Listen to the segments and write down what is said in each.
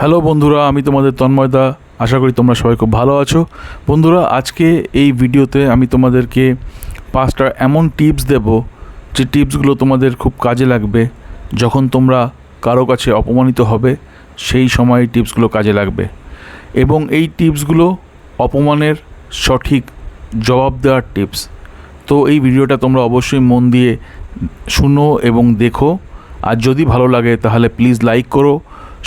Hello বন্ধুরা, আমি তোমাদের তন্ময়দা আশা করি তোমরা সবাই খুব ভালো আছো। বন্ধুরা, আজকে এই ভিডিওতে আমি তোমাদেরকে পাঁচটা এমন টিপস দেব, যে টিপসগুলো তোমাদের খুব কাজে লাগবে যখন তোমরা কারও কাছে অপমানিত হবে, সেই সময় এই টিপসগুলো কাজে লাগবে। এবং এই টিপসগুলো অপমানের সঠিক জবাব দেওয়ার টিপস। তো এই ভিডিওটা তোমরা অবশ্যই মন দিয়ে শুনো এবং দেখো। আর যদি ভালো লাগে, তাহলে প্লিজ লাইক করো,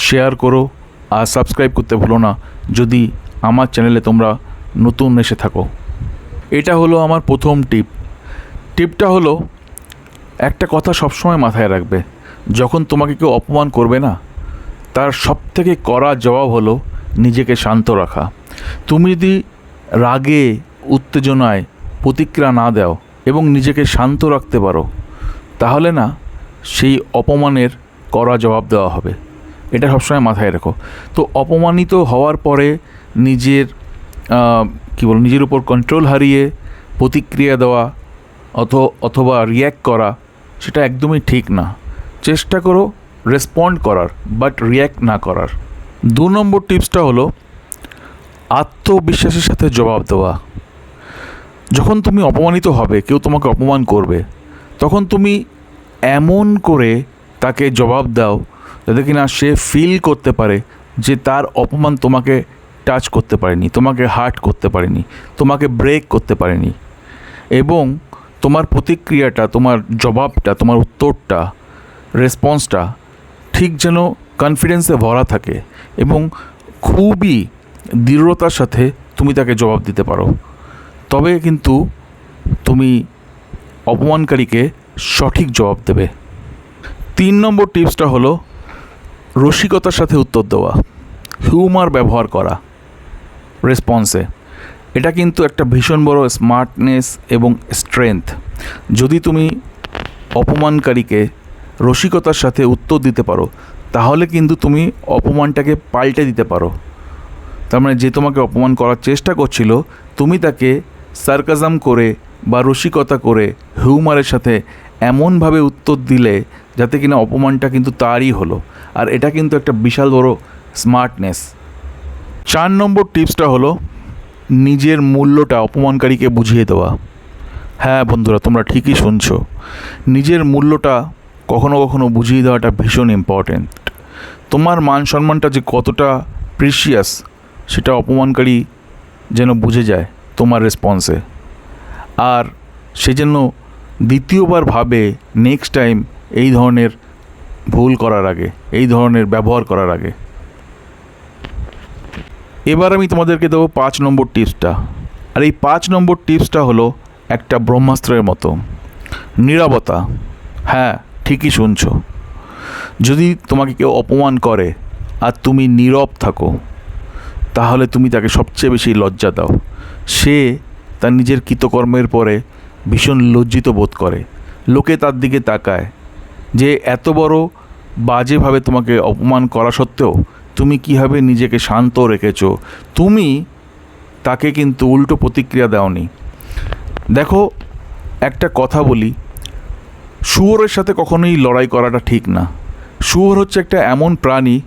শেয়ার করো আর সাবস্ক্রাইব করতে ভুলো না। যদি আমার চ্যানেলে তোমরা নতুন এসে থাকো। এটা হলো আমার প্রথম টিপ। টিপটা হলো, একটা কথা সবসময় মাথায় রাখবে। যখন তোমাকে কেউ অপমান করবে না, তার সবথেকে কড়া জবাব হলো, নিজেকে শান্ত রাখা। তুমি যদি রাগে, উত্তেজনায় প্রতিক্রিয়া না দাও এবং নিজেকে শান্ত রাখতে পারো, তাহলে না, সেই অপমানের কড়া জবাব দেওয়া হবে। এটা সবসময় মাথায় রেখো। তো অপমানিত হওয়ার পরে নিজের কী বল নিজের উপর কন্ট্রোল হারিয়ে প্রতিক্রিয়া দেওয়া অথ, অথবা রিয়্যাক্ট করা, সেটা একদমই ঠিক না। চেষ্টা করো রেসপন্ড করার বাট রিয়্যাক্ট না করার। দু নম্বর টিপসটা হলো আত্মবিশ্বাসের সাথে জবাব দেওয়া। যখন তুমি অপমানিত হবে, কেউ তোমাকে অপমান করবে, তখন তুমি এমন করে তাকে জবাব দাও যাতে কিনা সে ফিল করতে পারে যে তার অপমান তোমাকে টাচ করতে পারেনি, তোমাকে হার্ট করতে পারেনি, তোমাকে ব্রেক করতে পারেনি। এবং তোমার প্রতিক্রিয়াটা, তোমার জবাবটা, তোমার উত্তরটা রেসপন্সটা ঠিক যেন কনফিডেন্সে ভরা থাকে এবং খুবই দৃঢ়তার সাথে তুমি তাকে জবাব দিতে পারো। তবে কিন্তু তুমি অপমানকারীকে সঠিক জবাব দেবে। তিন নম্বর টিপসটা হলো রসিকতার সাথে উত্তর দেওয়া হিউমার ব্যবহার করা রেসপন্সে এটা কিন্তু একটা ভীষণ বড় স্মার্টনেস এবং স্ট্রেংথ যদি তুমি অপমানকারীকে রসিকতার সাথে উত্তর দিতে পারো, তাহলে কিন্তু তুমি অপমানটাকে পাল্টে দিতে পারো। তার মানে যে তোমাকে অপমান করার চেষ্টা করছিল, তুমি তাকে সার্কাজাম করে বা রসিকতা করে হিউমারের সাথে এমনভাবে উত্তর দিলে, যাতে কিনা অপমানটা কিন্তু তারই হলো। আর এটা কিন্তু একটা বিশাল বড় স্মার্টনেস চার নম্বর টিপসটা হলো, নিজের মূল্যটা অপমানকারীকে বুঝিয়ে দেওয়া। হ্যাঁ বন্ধুরা, তোমরা ঠিকই শুনছো। নিজের মূল্যটা কখনো কখনো বুঝিয়ে দেওয়াটা ভীষণ ইম্পর্ট্যান্ট তোমার মান সম্মানটা যে কতটা প্রিশিয়াস সেটা অপমানকারী যেন বুঝে যায় তোমার রেসপন্সে আর সে যেন দ্বিতীয়বার ভাবে নেক্সট টাইম এই ধরনের ভুল করার আগে, এই ধরনের ব্যবহার করার আগে। এবার আমি তোমাদেরকে দেবো পাঁচ নম্বর টিপসটা। আর এই পাঁচ নম্বর টিপসটা হলো একটা ব্রহ্মাস্ত্রের মতো। নীরবতা। হ্যাঁ ঠিকই শুনছো। যদি তোমাকে কেউ অপমান করে আর তুমি নীরব থাকো, তাহলে তুমি তাকে সবচেয়ে বেশি লজ্জা দাও। সে তার নিজের কৃতকর্মের পরে ভীষণ লজ্জিত বোধ করে। লোকে তার দিকে তাকায়। যে এত বড় বাজেভাবে তোমাকে অপমান করা সত্ত্বেও তুমি কীভাবে নিজেকে শান্ত রেখেছ? তুমি তাকে কিন্তু উল্টো প্রতিক্রিয়া দাওনি। দেখো, একটা কথা বলি। শুয়োরের সাথে কখনোই লড়াই করাটা ঠিক না। শুয়োর হচ্ছে একটা এমন প্রাণী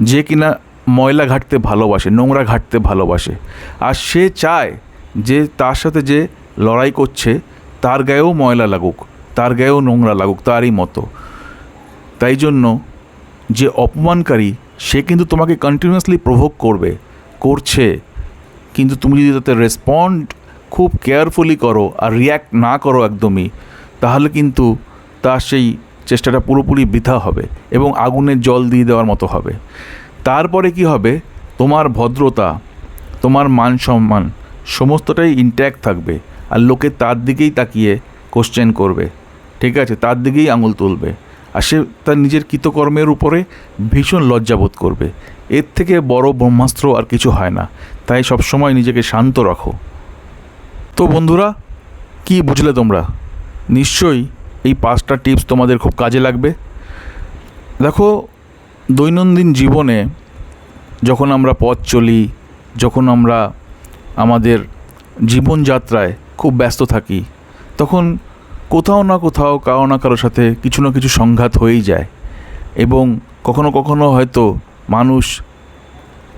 যে কিনা ময়লা ঘাটতে ভালোবাসে, নোংরা ঘাটতে ভালোবাসে। আর সে চায় যে তার সাথে যে লড়াই করছে, তার গায়েও ময়লা লাগুক, তার গায়েও নোংরা লাগুক, তারই মতো। তাই জন্য যে অপমানকারী, সে কিন্তু তোমাকে কন্টিনিউয়াসলি প্রভোগ করবে, করছে। কিন্তু তুমি যদি তাতে রেসপন্ড খুব কেয়ারফুলি করো আর রিয়্যাক্ট না করো একদমই, তাহলে কিন্তু তার সেই চেষ্টাটা পুরোপুরি বৃথা হবে এবং আগুনের জল দিয়ে দেওয়ার মতো হবে। তারপরে কি হবে? তোমার ভদ্রতা, তোমার মান সম্মান সমস্তটাই ইনট্যাক্ট থাকবে আর লোকে তার দিকেই তাকিয়ে কোশ্চেন করবে। ঠিক আছে? তার দিকেই আঙুল তুলবে। আর সে তার নিজের কৃতকর্মের উপরে ভীষণ লজ্জাবোধ করবে। এর থেকে বড় ব্রহ্মাস্ত্র আর কিছু হয় না। তাই সবসময় নিজেকে শান্ত রাখো। তো বন্ধুরা, কি বুঝলে তোমরা? নিশ্চয়ই এই পাঁচটা টিপস তোমাদের খুব কাজে লাগবে। দেখো, দৈনন্দিন জীবনে যখন আমরা পথ চলি, যখন আমরা আমাদের জীবনযাত্রায় খুব ব্যস্ত থাকি, তখন কোথাও না কোথাও কারও না কারোর সাথে কিছু না কিছু সংঘাত হয়েই যায়। এবং কখনো কখনো হয়তো মানুষ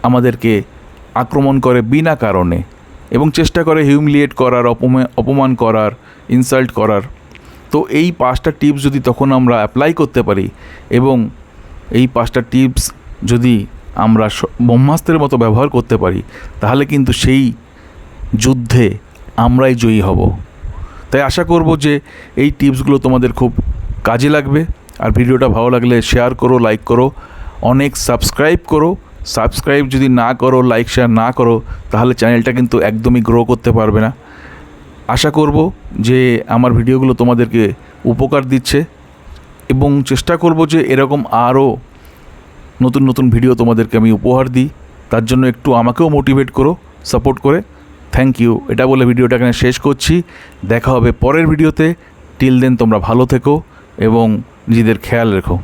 আমাদেরকে আক্রমণ করে বিনা কারণে এবং চেষ্টা করে হিউমিলিয়েট করার, অপমা, অপমান করার ইনসাল্ট করার। তো এই পাঁচটা টিপস যদি তখন আমরা অ্যাপ্লাই করতে পারি এবং এই পাঁচটা টিপস যদি আমরা ব্রহ্মাস্ত্রের মতো ব্যবহার করতে পারি, তাহলে কিন্তু সেই যুদ্ধে আমরাই জয়ী হব। তাই আশা করব যে এই টিপসগুলো তোমাদের খুব কাজে লাগবে। আর ভিডিওটা ভালো লাগলে শেয়ার করো লাইক করো, অনেক সাবস্ক্রাইব করো। সাবস্ক্রাইব যদি না করো লাইক শেয়ার না করো, তাহলে চ্যানেলটা কিন্তু একদমই গ্রো করতে পারবে না। আশা করব যে আমার ভিডিওগুলো তোমাদেরকে উপকার দিচ্ছে এবং চেষ্টা করব যে এরকম আরও নতুন নতুন ভিডিও তোমাদেরকে আমি উপহার দিই। তার জন্য একটু আমাকেও মোটিভেট করো সাপোর্ট করে। Thank you. এটা বলে ভিডিওটা এখানে শেষ করছি। দেখা হবে পরের ভিডিওতে। টিল দেন তোমরা ভালো থেকো এবং নিজেদের খেয়াল রেখো।